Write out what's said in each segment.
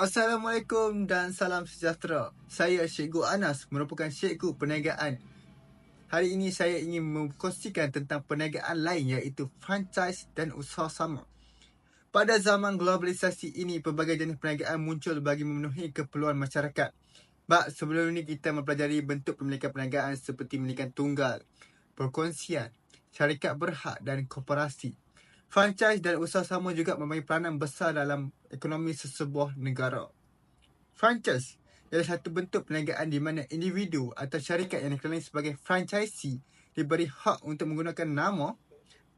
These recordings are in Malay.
Assalamualaikum dan salam sejahtera. Saya Cikgu Anas merupakan Cikgu Perniagaan. Hari ini saya ingin mengkongsikan tentang perniagaan lain iaitu franchise dan usaha sama. Pada zaman globalisasi ini, pelbagai jenis perniagaan muncul bagi memenuhi keperluan masyarakat. Bak sebelum ini kita mempelajari bentuk pemilikan perniagaan seperti pemilikan tunggal, perkongsian, syarikat berhak dan koperasi. Franchise dan usaha sama juga memainkan peranan besar dalam ekonomi sesebuah negara. Franchise ialah satu bentuk perniagaan di mana individu atau syarikat yang dikenali sebagai franchisee diberi hak untuk menggunakan nama,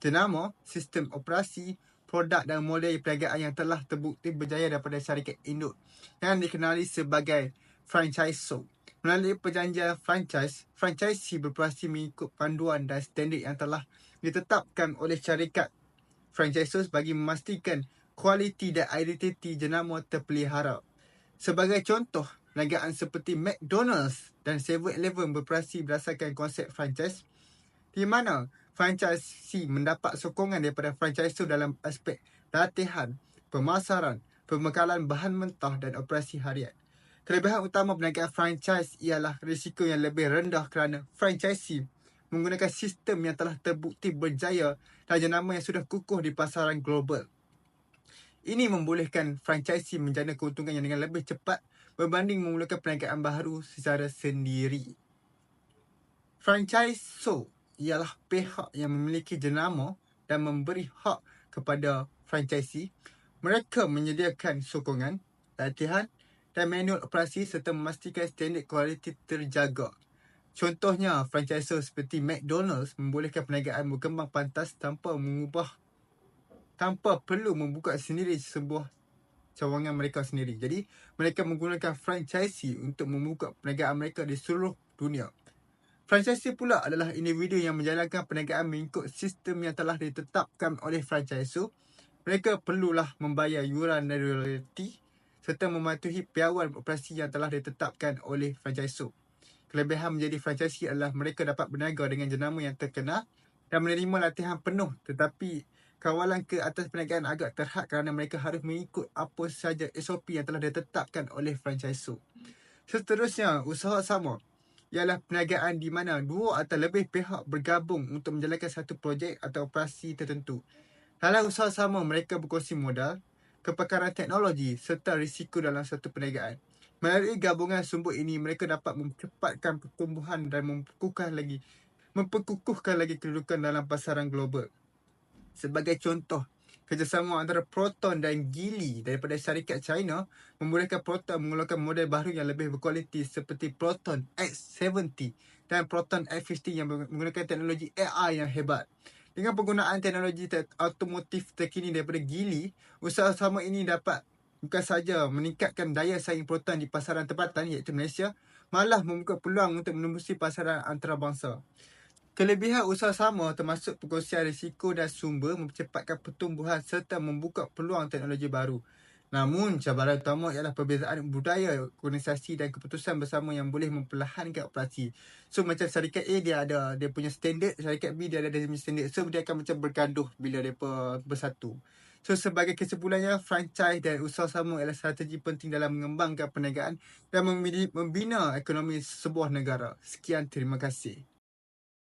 jenama, sistem operasi, produk dan model perniagaan yang telah terbukti berjaya daripada syarikat induk yang dikenali sebagai franchisor. Melalui perjanjian franchise, franchisee beroperasi mengikut panduan dan standard yang telah ditetapkan oleh syarikat franchisors bagi memastikan kualiti dan identiti jenama terpelihara. Sebagai contoh, perniagaan seperti McDonald's dan 7-Eleven beroperasi berdasarkan konsep franchise di mana franchisee mendapat sokongan daripada franchisor dalam aspek latihan, pemasaran, pembekalan bahan mentah dan operasi harian. Kelebihan utama perniagaan franchise ialah risiko yang lebih rendah kerana franchisee menggunakan sistem yang telah terbukti berjaya dan jenama yang sudah kukuh di pasaran global. Ini membolehkan franchisee menjana keuntungan yang dengan lebih cepat berbanding memulakan perniagaan baru secara sendiri. Franchisor ialah pihak yang memiliki jenama dan memberi hak kepada franchisee. Mereka menyediakan sokongan, latihan dan manual operasi serta memastikan standard kualiti terjaga. Contohnya, franchisor seperti McDonald's membolehkan perniagaan berkembang pantas tanpa mengubah tanpa perlu membuka sendiri sebuah cawangan mereka sendiri. Jadi, mereka menggunakan franchisee untuk membuka perniagaan mereka di seluruh dunia. Franchisee pula adalah individu yang menjalankan perniagaan mengikut sistem yang telah ditetapkan oleh franchisor. Mereka perlulah membayar yuran dan royalty serta mematuhi piawan operasi yang telah ditetapkan oleh franchisor. Kelebihan menjadi franchisee adalah mereka dapat berniaga dengan jenama yang terkenal dan menerima latihan penuh tetapi kawalan ke atas perniagaan agak terhad kerana mereka harus mengikut apa sahaja SOP yang telah ditetapkan oleh franchisor. Seterusnya, usaha sama ialah perniagaan di mana dua atau lebih pihak bergabung untuk menjalankan satu projek atau operasi tertentu. Dalam usaha sama, mereka berkongsi modal, kepakaran teknologi serta risiko dalam satu perniagaan. Melalui gabungan sumber ini, mereka dapat mempercepatkan pertumbuhan dan memperkukuhkan lagi memperkukuhkan lagi kedudukan dalam pasaran global. Sebagai contoh, kerjasama antara Proton dan Geely daripada syarikat China membolehkan Proton mengeluarkan model baru yang lebih berkualiti seperti Proton X70 dan Proton X50 yang menggunakan teknologi AI yang hebat. Dengan penggunaan teknologi automotif terkini daripada Geely, usaha sama ini dapat bukan saja meningkatkan daya saing proton di pasaran tempatan iaitu Malaysia, malah membuka peluang untuk menembusi pasaran antarabangsa. Kelebihan usaha sama termasuk perkongsian risiko dan sumber mempercepatkan pertumbuhan serta membuka peluang teknologi baru. Namun, cabaran utama ialah perbezaan budaya, organisasi dan keputusan bersama yang boleh memperlahankan operasi. So, macam syarikat A, dia ada dia punya standard. Syarikat B, dia ada dia punya standard. So, dia akan macam bergaduh bila mereka bersatu. So sebagai kesimpulannya, franchise dan usaha sama adalah strategi penting dalam mengembangkan perniagaan dan membina ekonomi sebuah negara. Sekian, terima kasih.